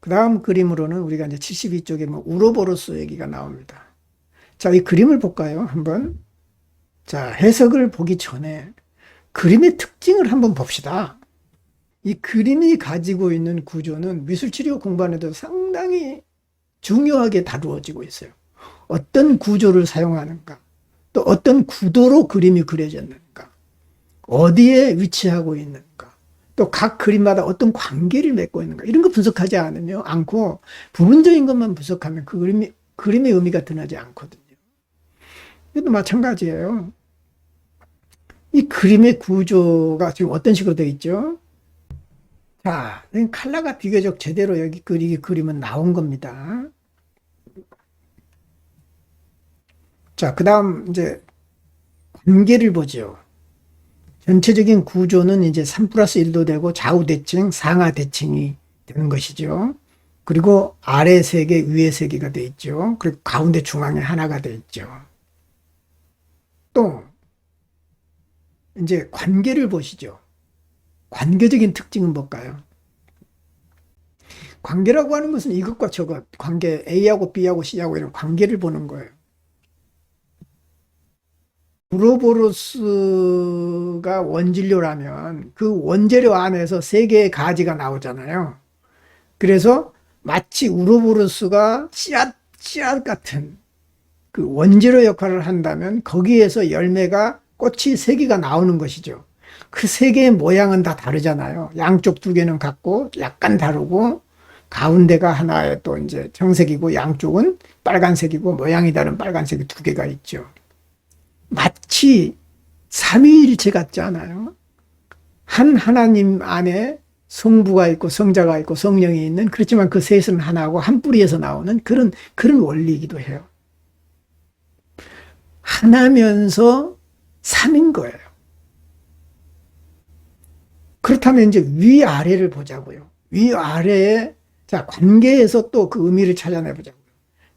그 다음 그림으로는 우리가 이제 72쪽에 뭐 우로보로스 얘기가 나옵니다. 자, 이 그림을 볼까요? 한번. 자, 해석을 보기 전에 그림의 특징을 한번 봅시다. 이 그림이 가지고 있는 구조는 미술치료 공부하는데도 상당히 중요하게 다루어지고 있어요. 어떤 구조를 사용하는가, 또 어떤 구도로 그림이 그려졌는가, 어디에 위치하고 있는가, 또 각 그림마다 어떤 관계를 맺고 있는가, 이런 거 분석하지 않으면 않고 부분적인 것만 분석하면 그 그림이, 그림의 의미가 드러나지 않거든요. 이것도 마찬가지예요. 이 그림의 구조가 지금 어떤 식으로 되어 있죠? 자, 칼라가 비교적 제대로 여기 그리기 그림은 나온 겁니다. 자, 그 다음 이제 관계를 보죠. 전체적인 구조는 이제 3 플러스 1도 되고 좌우 대칭, 상하 대칭이 되는 것이죠. 그리고 아래 세 개, 위에 세 개가 돼 있죠. 그리고 가운데 중앙에 하나가 돼 있죠. 또 이제 관계를 보시죠. 관계적인 특징은 뭘까요? 관계라고 하는 것은 이것과 저것, 관계 A하고 B하고 C하고 이런 관계를 보는 거예요. 우로보로스가 원질료라면 그 원재료 안에서 세 개의 가지가 나오잖아요. 그래서 마치 우로보로스가 씨앗, 씨앗 같은 그 원재료 역할을 한다면 거기에서 열매가 꽃이 세 개가 나오는 것이죠. 그 세 개의 모양은 다 다르잖아요. 양쪽 두 개는 같고 약간 다르고 가운데가 하나에 또 이제 정색이고 양쪽은 빨간색이고 모양이 다른 빨간색이 두 개가 있죠. 마치 삼위일체 같지 않아요? 한 하나님 안에 성부가 있고 성자가 있고 성령이 있는 그렇지만 그 셋은 하나고 한 뿌리에서 나오는 그런 그런 원리이기도 해요. 하나면서 삼인 거예요. 그렇다면 이제 위아래를 보자고요. 위아래의 자 관계에서 또 그 의미를 찾아내 보자고요.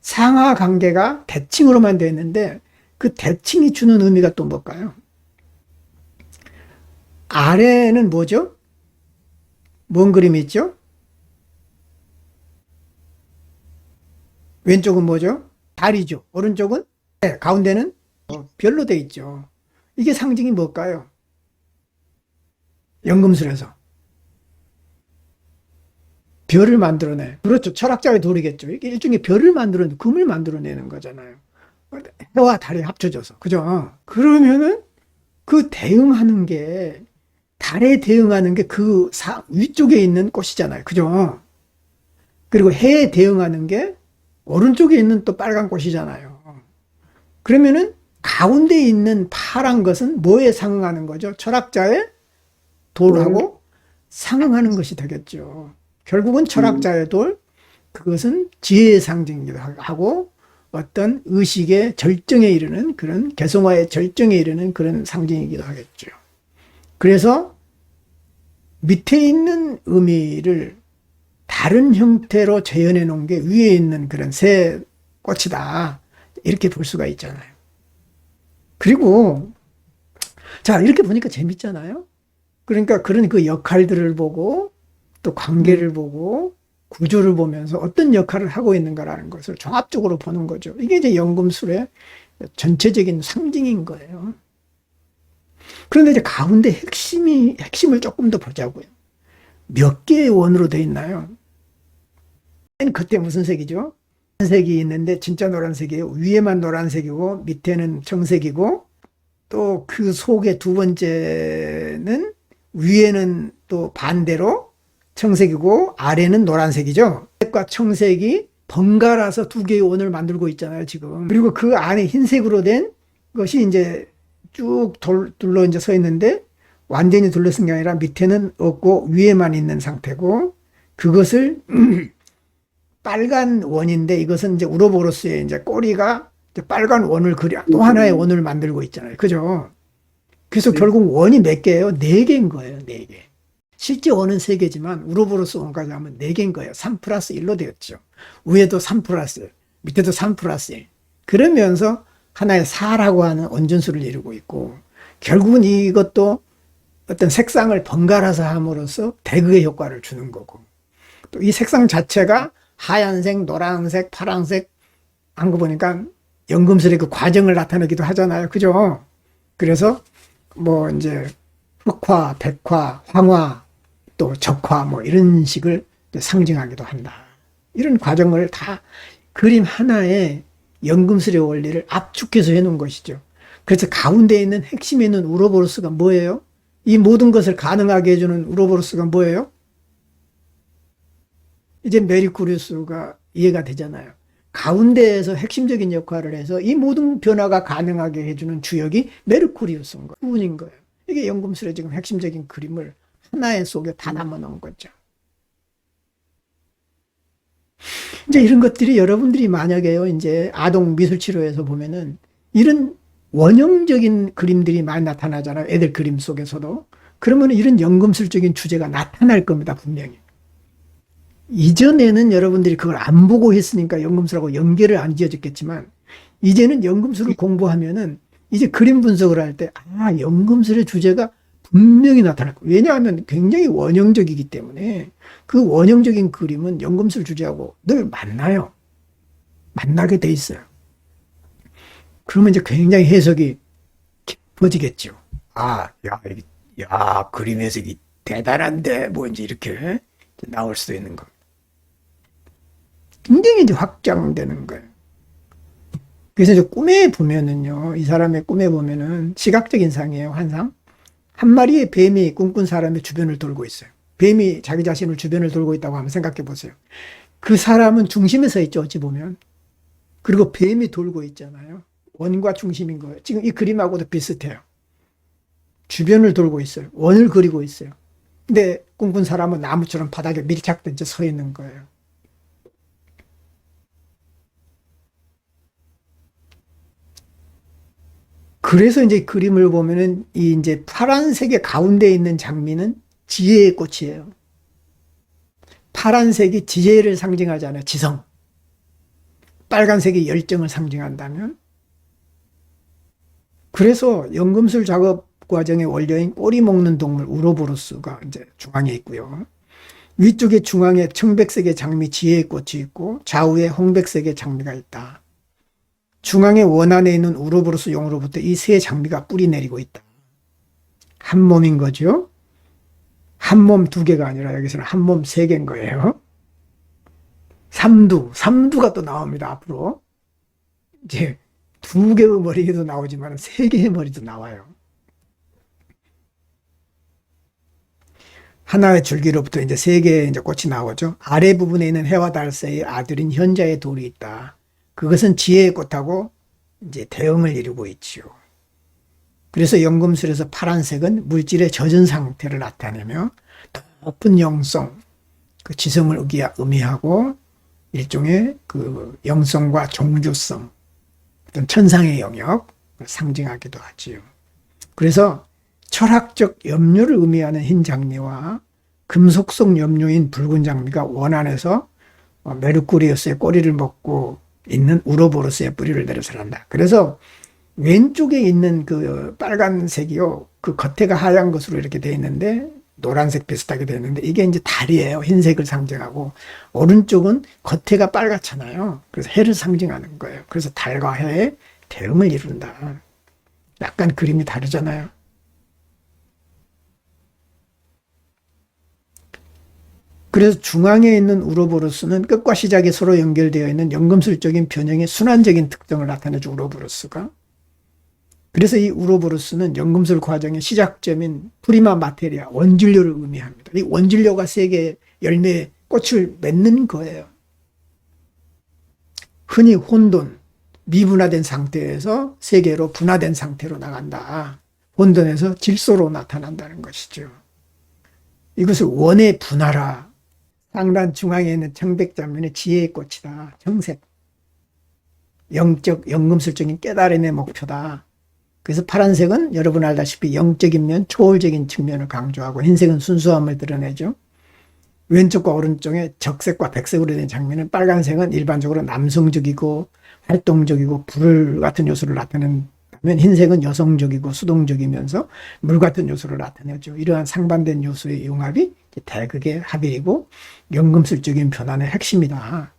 상하 관계가 대칭으로만 되어 있는데 그 대칭이 주는 의미가 또 뭘까요? 아래는 뭐죠? 뭔 그림이 있죠? 왼쪽은 뭐죠? 달이죠. 오른쪽은 네, 가운데는 별로 돼 있죠. 이게 상징이 뭘까요? 연금술에서 별을 만들어내. 그렇죠. 철학자의 도리겠죠. 이게 일종의 별을 만들어내, 금을 만들어내는 거잖아요. 해와 달이 합쳐져서. 그죠? 그러면은 그 대응하는 게, 달에 대응하는 게 그 위쪽에 있는 꽃이잖아요. 그죠? 그리고 해에 대응하는 게 오른쪽에 있는 또 빨간 꽃이잖아요. 그러면은 가운데 있는 파란 것은 뭐에 상응하는 거죠? 철학자의 돌하고 상응하는 것이 되겠죠. 결국은 철학자의 돌, 그것은 지혜의 상징이기도 하고 어떤 의식의 절정에 이르는 그런 개성화의 절정에 이르는 그런 상징이기도 하겠죠. 그래서 밑에 있는 의미를 다른 형태로 재현해 놓은 게 위에 있는 그런 새 꽃이다. 이렇게 볼 수가 있잖아요. 그리고 자 이렇게 보니까 재밌잖아요. 그러니까 그런 그 역할들을 보고 또 관계를 보고 구조를 보면서 어떤 역할을 하고 있는가라는 것을 종합적으로 보는 거죠. 이게 이제 연금술의 전체적인 상징인 거예요. 그런데 이제 가운데 핵심이 핵심을 조금 더 보자고요. 몇 개의 원으로 되어 있나요? 그때 무슨 색이죠? 색이 있는데 진짜 노란색이에요. 위에만 노란색이고 밑에는 청색이고 또 그 속에 두 번째는 위에는 또 반대로 청색이고 아래는 노란색이죠. 색과 청색이 번갈아서 두 개의 원을 만들고 있잖아요, 지금. 그리고 그 안에 흰색으로 된 것이 이제 쭉 돌, 둘러 이제 서 있는데 완전히 둘러쓴 게 아니라 밑에는 없고 위에만 있는 상태고 그것을 빨간 원인데 이것은 이제 우로보로스의 이제 꼬리가 이제 빨간 원을 그려 또 하나의 원을 만들고 있잖아요. 그죠? 그래서 네. 결국 원이 몇 개예요? 네 개인 거예요. 네 개. 실제 원은 세 개지만 우로보로스 원까지 하면 네 개인 거예요. 3 플러스 1로 되었죠. 위에도 3 플러스, 밑에도 3 플러스 1. 그러면서 하나의 4라고 하는 원전수를 이루고 있고 결국은 이것도 어떤 색상을 번갈아서 함으로써 대극의 효과를 주는 거고 또 이 색상 자체가 하얀색, 노란색, 파란색 한 거 보니까 연금술의 그 과정을 나타내기도 하잖아요. 그죠? 그래서 뭐 이제 흑화, 백화, 황화, 또 적화 뭐 이런 식을 상징하기도 한다. 이런 과정을 다 그림 하나에 연금술의 원리를 압축해서 해놓은 것이죠. 그래서 가운데 있는 핵심에 있는 우로보로스가 뭐예요? 이 모든 것을 가능하게 해주는 우로보로스가 뭐예요? 이제 메리쿠리우스가 이해가 되잖아요. 가운데에서 핵심적인 역할을 해서 이 모든 변화가 가능하게 해주는 주역이 메르쿠리우스인 거예요. 부분인 거예요. 이게 연금술의 지금 핵심적인 그림을 하나의 속에 다 담아 놓은 거죠. 이제 이런 것들이 여러분들이 만약에요, 이제 아동 미술 치료에서 보면은 이런 원형적인 그림들이 많이 나타나잖아요. 애들 그림 속에서도. 그러면 이런 연금술적인 주제가 나타날 겁니다, 분명히. 이전에는 여러분들이 그걸 안 보고 했으니까 연금술하고 연계를 안 지어졌겠지만, 이제는 연금술을 공부하면은 이제 그림 분석을 할 때, 아, 연금술의 주제가 분명히 나타날 거예요. 왜냐하면 굉장히 원형적이기 때문에 그 원형적인 그림은 연금술 주제하고 늘 만나요. 만나게 돼 있어요. 그러면 이제 굉장히 해석이 깊어지겠죠. 아, 야, 이- 야, 그림 해석이 대단한데, 뭐 이제 이렇게 나올 수도 있는 거. 굉장히 이제 확장되는 거예요. 그래서 이제 꿈에 보면은요, 이 사람의 꿈에 보면은 시각적인 상이에요, 환상. 한 마리의 뱀이 꿈꾼 사람의 주변을 돌고 있어요. 뱀이 자기 자신을 주변을 돌고 있다고 한번 생각해 보세요. 그 사람은 중심에 서 있죠, 어찌 보면. 그리고 뱀이 돌고 있잖아요. 원과 중심인 거예요. 지금 이 그림하고도 비슷해요. 주변을 돌고 있어요. 원을 그리고 있어요. 근데 꿈꾼 사람은 나무처럼 바닥에 밀착된 채 서 있는 거예요. 그래서 이제 그림을 보면은 이 이제 파란색의 가운데 있는 장미는 지혜의 꽃이에요. 파란색이 지혜를 상징하잖아요. 지성. 빨간색이 열정을 상징한다면. 그래서 연금술 작업 과정의 원료인 꼬리 먹는 동물 우로보로스가 이제 중앙에 있고요. 위쪽에 중앙에 청백색의 장미 지혜의 꽃이 있고 좌우에 홍백색의 장미가 있다. 중앙에 원안에 있는 우로보로스 용으로부터 이 세 장미가 뿌리 내리고 있다. 한 몸인 거죠. 한 몸 두 개가 아니라 여기서는 한 몸 세 개인 거예요. 삼두, 삼두가 또 나옵니다, 앞으로. 이제 두 개의 머리도 나오지만 세 개의 머리도 나와요. 하나의 줄기로부터 이제 세 개의 이제 꽃이 나오죠. 아래 부분에 있는 해와 달 사이에 아들인 현자의 돌이 있다. 그것은 지혜의 꽃하고 이제 대응을 이루고 있지요. 그래서 연금술에서 파란색은 물질의 젖은 상태를 나타내며 높은 영성, 그 지성을 의미하고 일종의 그 영성과 종주성, 어떤 천상의 영역을 상징하기도 하지요. 그래서 철학적 염료를 의미하는 흰 장미와 금속성 염료인 붉은 장미가 원 안에서 어, 메르쿠리우스의 꼬리를 먹고 있는 우로보로스의 뿌리를 내려서 한다. 그래서 왼쪽에 있는 그 빨간색이요. 그 겉에가 하얀 것으로 이렇게 돼 있는데 노란색 비슷하게 돼 있는데 이게 이제 달이에요. 흰색을 상징하고 오른쪽은 겉에가 빨갛잖아요. 그래서 해를 상징하는 거예요. 그래서 달과 해의 대응을 이룬다. 약간 그림이 다르잖아요. 그래서 중앙에 있는 우로보로스는 끝과 시작이 서로 연결되어 있는 연금술적인 변형의 순환적인 특성을 나타내죠, 우로보로스가. 그래서 이 우로보로스는 연금술 과정의 시작점인 프리마 마테리아, 원진료를 의미합니다. 이 원진료가 세계 열매, 꽃을 맺는 거예요. 흔히 혼돈, 미분화된 상태에서 세계로 분화된 상태로 나간다. 혼돈에서 질소로 나타난다는 것이죠. 이것을 원의 분화라 상단 중앙에 있는 청백장면의 지혜의 꽃이다. 정색. 영적, 연금술적인 깨달음의 목표다. 그래서 파란색은 여러분 알다시피 영적인 면, 초월적인 측면을 강조하고 흰색은 순수함을 드러내죠. 왼쪽과 오른쪽에 적색과 백색으로 된 장면은 빨간색은 일반적으로 남성적이고 활동적이고 불 같은 요소를 나타내는 면 흰색은 여성적이고 수동적이면서 물 같은 요소를 나타내죠. 이러한 상반된 요소의 융합이 대극의 합일이고 연금술적인 변화의 핵심이다.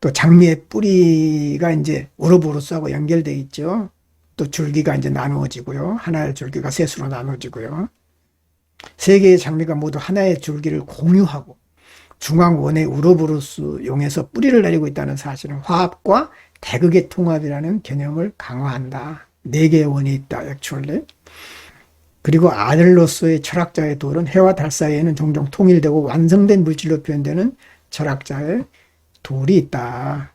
또 장미의 뿌리가 이제 오로보로스하고 연결돼 있죠. 또 줄기가 이제 나누어지고요. 하나의 줄기가 셋으로 나누어지고요. 세 개의 장미가 모두 하나의 줄기를 공유하고 중앙원의 우로보로스 용에서 뿌리를 내리고 있다는 사실은 화합과 대극의 통합이라는 개념을 강화한다. 네 개의 원이 있다. 액츄얼리. 그리고 아들로서의 철학자의 돌은 해와 달 사이에는 종종 통일되고 완성된 물질로 표현되는 철학자의 돌이 있다.